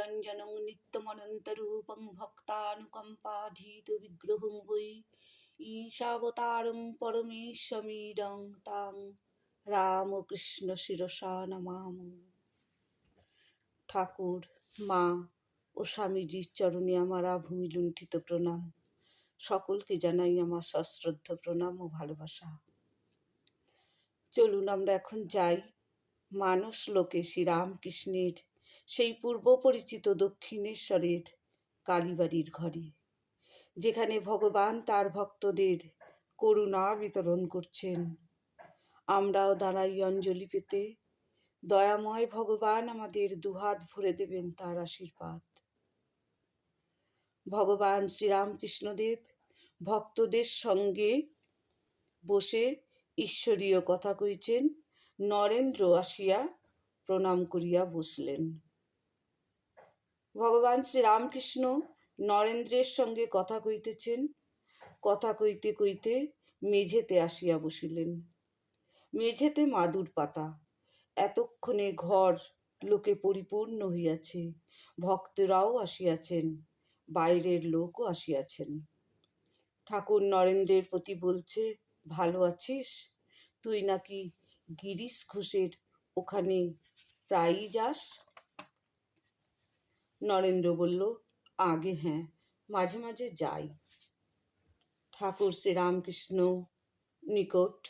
নিরঞ্জনং নিত্যমনন্তরূপং ভক্তানুকম্পাধীত বিগ্রহং বৈ ঈশাবতারং পরমেশ্বমীডং তাং রামকৃষ্ণ শিরসা নমাম ঠাকুর মা ও স্বামীজির চরণে আমার ভূমি লুণ্ঠিত প্রণাম। সকলকে জানাই আমার সশ্রদ্ধ প্রণাম ও ভালোবাসা। চলুন আমরা এখন যাই। মানস লোকে শ্রীরামকৃষ্ণের সেই পূর্ব পরিচিত দক্ষিণেশ্বরের কালীবাড়ির ঘরে, যেখানে ভগবান তার ভক্তদের করুণা বিতরণ করছেন। আমরাও দাঁড়াই অঞ্জলি পেতে। দয়াময় ভগবান আমাদের দুহাত ভরে দেবেন তার আশীর্বাদ। ভগবান শ্রীরামকৃষ্ণদেব ভক্তদের সঙ্গে বসে ঈশ্বরীয় কথা কইছেন, নরেন্দ্র আসিয়া প্রণাম করিয়া বসলেন। ভগবান শ্রীরামকৃষ্ণ নরেন্দ্রের সঙ্গে কথা কইতেছেন। কথা কইতে কইতে মেঝেতে আসিয়া বসিলেন। মেঝেতে মাদুর পাতা। এতক্ষণে ঘর লোকে পরিপূর্ণ হইয়াছে। ভক্তরাও আসিয়াছেন, বাইরের লোকও আসিয়াছেন। ঠাকুর নরেন্দ্রের প্রতি বলছে, ভালো আছিস? তুই নাকি গিরিশ ঘোষের ওখানে প্রায়ই যাস? নরেন্দ্র বলল, আগে হ্যাঁ মাঝে মাঝে যাই। ঠাকুর শ্রীরামকৃষ্ণ নিকট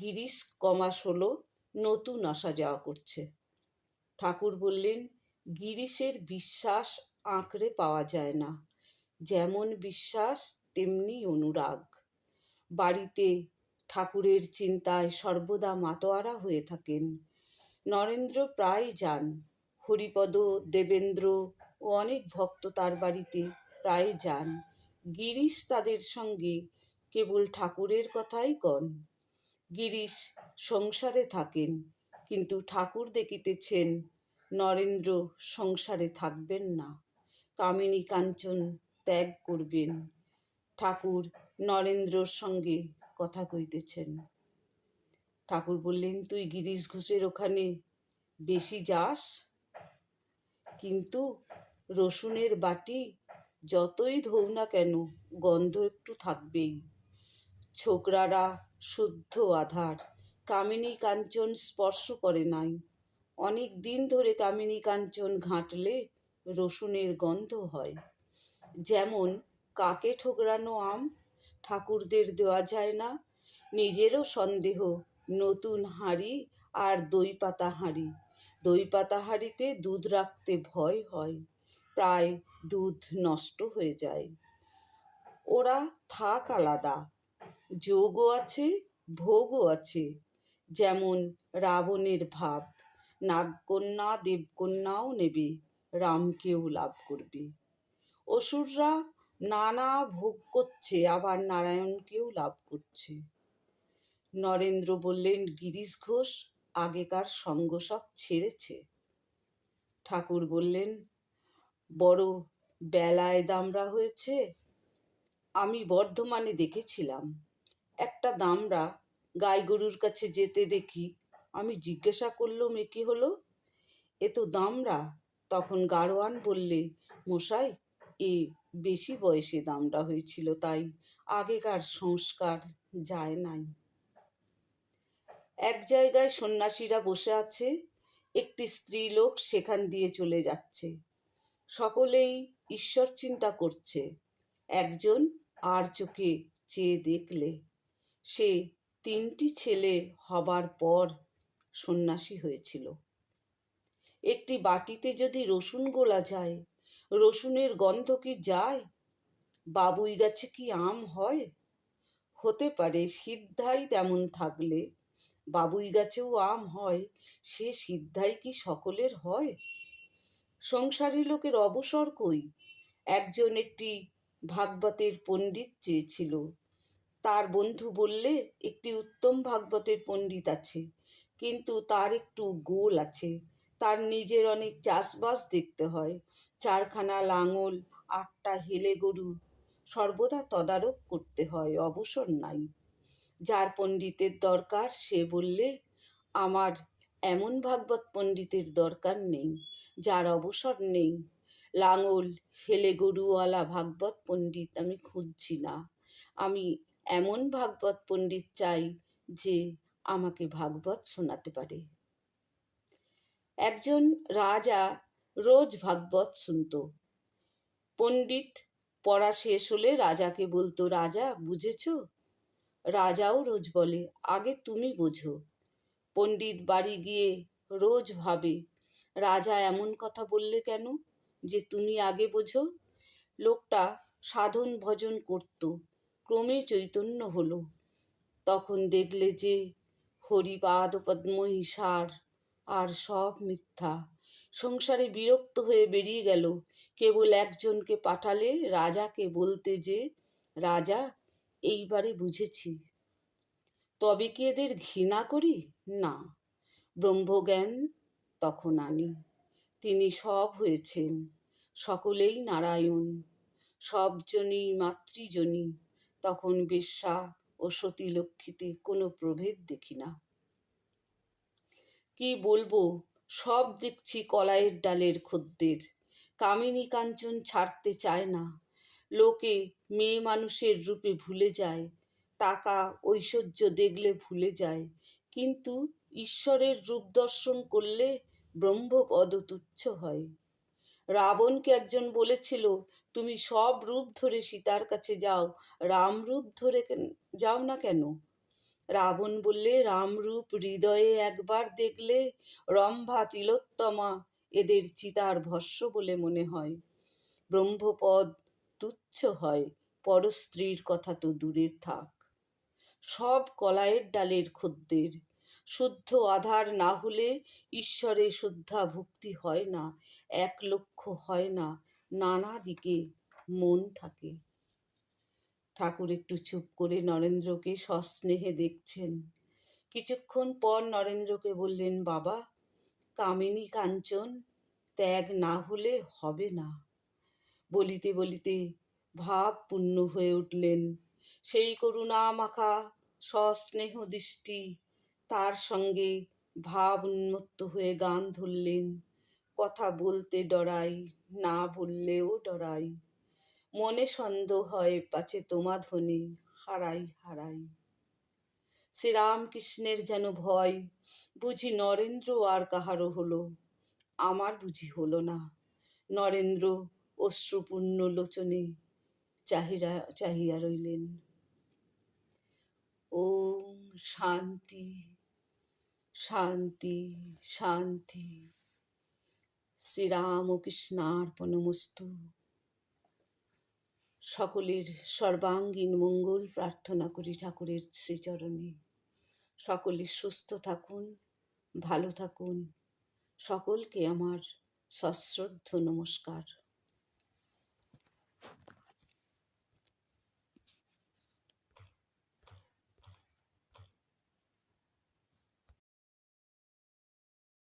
গিরিশ কমাস হলো নতুন আসা যাওয়া করছে। ঠাকুর বললেন, গিরিশের বিশ্বাস আঁকড়ে পাওয়া যায় না। যেমন বিশ্বাস, তেমনি অনুরাগ। বাড়িতে ঠাকুরের চিন্তায় সর্বদা মাতোয়ারা হয়ে থাকেন। নরেন্দ্র প্রায় যান। হরিপদ, দেবেন্দ্র ও অনেক ভক্ত তার বাড়িতে প্রায় যান। গিরিশ তাদের সঙ্গে কেবল ঠাকুরের কথাই কন। গিরিশ সংসারে থাকেন, কিন্তু ঠাকুর দেখিতেছেন নরেন্দ্র সংসারে থাকবেন না। কামিনী কাঞ্চন ত্যাগ করবেন। ঠাকুর নরেন্দ্রর সঙ্গে কথা কইতেছেন। ঠাকুর বললেন, তুই গিরিশ ঘোষের ওখানে বেশি যাস? কিন্তু রসুনের বাটি যতই ধোও না কেন, গন্ধ একটু থাকবেই। ছোকরারা শুদ্ধ আধার, কামিনী কাঞ্চন স্পর্শ করে নাই। অনেক দিন ধরে কামিনী কাঞ্চন ঘাঁটলে রসুনের গন্ধ হয়। যেমন কাকে ঠোকরানো আম, ঠাকুরদের দেওয়া যায় না, নিজেরও সন্দেহ নতুন হাঁড়ি আর দই পাতা হাঁড়ি। দই পাতা হাঁড়িতে দুধ রাখতে ভয় হয়, প্রায় দুধ নষ্ট হয়ে যায়। ওরা থাক আলাদা, যোগও আছে, ভোগও আছে, যেমন রাবণের ভাব, নাগকন্যা দেবকন্যাও নেবে, রামকেও লাভ করবে। অসুররা নানা ভোগ করছে, আবার নারায়ণকেও লাভ করছে। নরেন্দ্র বললেন, গিরিশ ঘোষ আগেকার সঙ্গ সব ছেড়েছে। ঠাকুর বললেন, বড় বেলায় দামরা হয়েছে। আমি বর্ধমানে দেখেছিলাম। একটা দামরা গাই গরুর কাছে যেতে দেখি। আমি জিজ্ঞাসা করলাম, এ কি হলো? এ তো দামরা তখন গাড়োয়ান বললে, মশাই, এ বেশি বয়সে দামরা হয়েছিল, তাই আগেকার সংস্কার যায় নাই। এক জায়গায় সন্ন্যাসীরা বসে আছে, একটি স্ত্রীলোক সেখান দিয়ে চলে যাচ্ছে। সকলেই ঈশ্বর চিন্তা করছে, একজন আর চোখে চেয়ে দেখলে। সে তিনটি ছেলে হবার পর সন্ন্যাসী হয়েছিল। একটি বাটিতে যদি রসুন গোলা যায়, রসুনের গন্ধ কি যায়? বাবুই গাছে কি আম হয়? হতে পারে সিদ্ধাই তেমন থাকলে বাবুই গাছেও আম হয়, সে সিদ্ধাই কি সকলের হয়? সংসারী লোকের অবসর কই? একজন একটি ভাগবতের পণ্ডিত চেয়েছিল। তার বন্ধু বললে, একটি উত্তম ভাগবতের পণ্ডিত আছে, কিন্তু তার একটু গোল আছে। তার নিজের অনেক চাষবাস দেখতে হয়। চারখানা লাঙল, আটটা হেলে গরু, সর্বদা তদারক করতে হয়, অবসর নাই। যার পণ্ডিতের দরকার, সে বললে, আমার এমন ভাগবত পণ্ডিতের দরকার নেই, যার অবসর নেই। লাঙল, হেলে গরুওয়ালা ভাগবত পণ্ডিত আমি খুঁজছি না। আমি এমন ভাগবত পণ্ডিত চাই যে আমাকে ভাগবত শোনাতে পারে। একজন রাজা রোজ ভাগবত শুনত। পণ্ডিত পড়া শেষ হলে রাজাকে বলতো, রাজা, বুঝেছ? রাজাও রোজ বলে, আগে তুমি বোঝো। পণ্ডিত বাড়ি গিয়ে রোজ ভাবে, রাজা এমন কথা বললে কেন যে তুমি আগে বোঝো? লোকটা সাধন ভজন করত, ক্রমে চৈতন্য হলো। তখন দেখলে যে হরিপাদ পদ্ম ঈশার আর সব মিথ্যা। সংসারে বিরক্ত হয়ে বেরিয়ে গেল। কেবল একজনকে পাঠালে রাজাকে বলতে যে, রাজা এইবারে বুঝেছি। তবে কি এদের ঘৃণা করি? না। ব্রহ্মজ্ঞান তখন আনি। তিনি সব হয়েছেন, সকলেই নারায়ণ। সবজনই মাতৃজনী, তখন বেশ্যা ও সতী লক্ষ্মীতে কোনো প্রভেদ দেখি না। কি বলব, সব দেখছি কলাইয়ের ডালের খদ্দের, কামিনী কাঞ্চন ছাড়তে চায় না। লোকে মেয়ে মানুষের রূপে ভুলে যায়, টাকা, ঐশ্বর্য দেখলে ভুলে যায়। কিন্তু ঈশ্বরের রূপ দর্শন করলে ব্রহ্মপদ তুচ্ছ হয়। রাবণকে একজন বলেছিল, তুমি সব রূপ ধরে সীতার কাছে যাও, রাম রূপ ধরে যাও না কেন? রাবণ বললে রামরূপ হৃদয়ে একবার দেখলে রম্ভা তিলোত্তমা, এদের চিতার ভস্য বলে মনে হয়। ব্রহ্মপদ তুচ্ছ হয়, পরস্ত্রীর কথা তো দূরে থাক। সব কলাইয়ের ডালের খদ্দের, শুদ্ধ আধার না হলে ঈশ্বরে শুদ্ধা ভক্তি হয় না, এক লক্ষ্য হয় না, নানা দিকে মন থাকে। ঠাকুর একটু চুপ করে নরেন্দ্রকে সস্নেহে দেখছেন। কিছুক্ষণ পর নরেন্দ্রকে বললেন, বাবা, কামিনী কাঞ্চন, ত্যাগ না হলে হবে না। বলিতে বলিতে ভাব পূর্ণ হয়ে উঠলেন। সেই করুণা মাখা সস্নেহ দৃষ্টি তার সঙ্গে ভাব উন্মত্ত হয়ে গান ধরলেন। কথা বলতে ডরাই, না বললেও ডরাই। মনে সন্দেহ হয় পাছে তোমা ধ্বনি, হারাই হারাই। শ্রীরামকৃষ্ণের যেন ভয়, বুঝি নরেন্দ্র আর কাহারও হলো, আমার বুঝি হলো না। নরেন্দ্র অশ্রুপূর্ণ লোচনে চাহিরা, চাহিয়া রইলেন। ওম শান্তি শান্তি শান্তি। শ্রীরাম ও শ্রীরামকৃষ্ণার্পণমস্তু সকলের সর্বাঙ্গীন মঙ্গল প্রার্থনা করি ঠাকুরের শ্রীচরণে। সকলে সুস্থ থাকুন, ভালো থাকুন। সকলকে আমার সশ্রদ্ধ নমস্কার।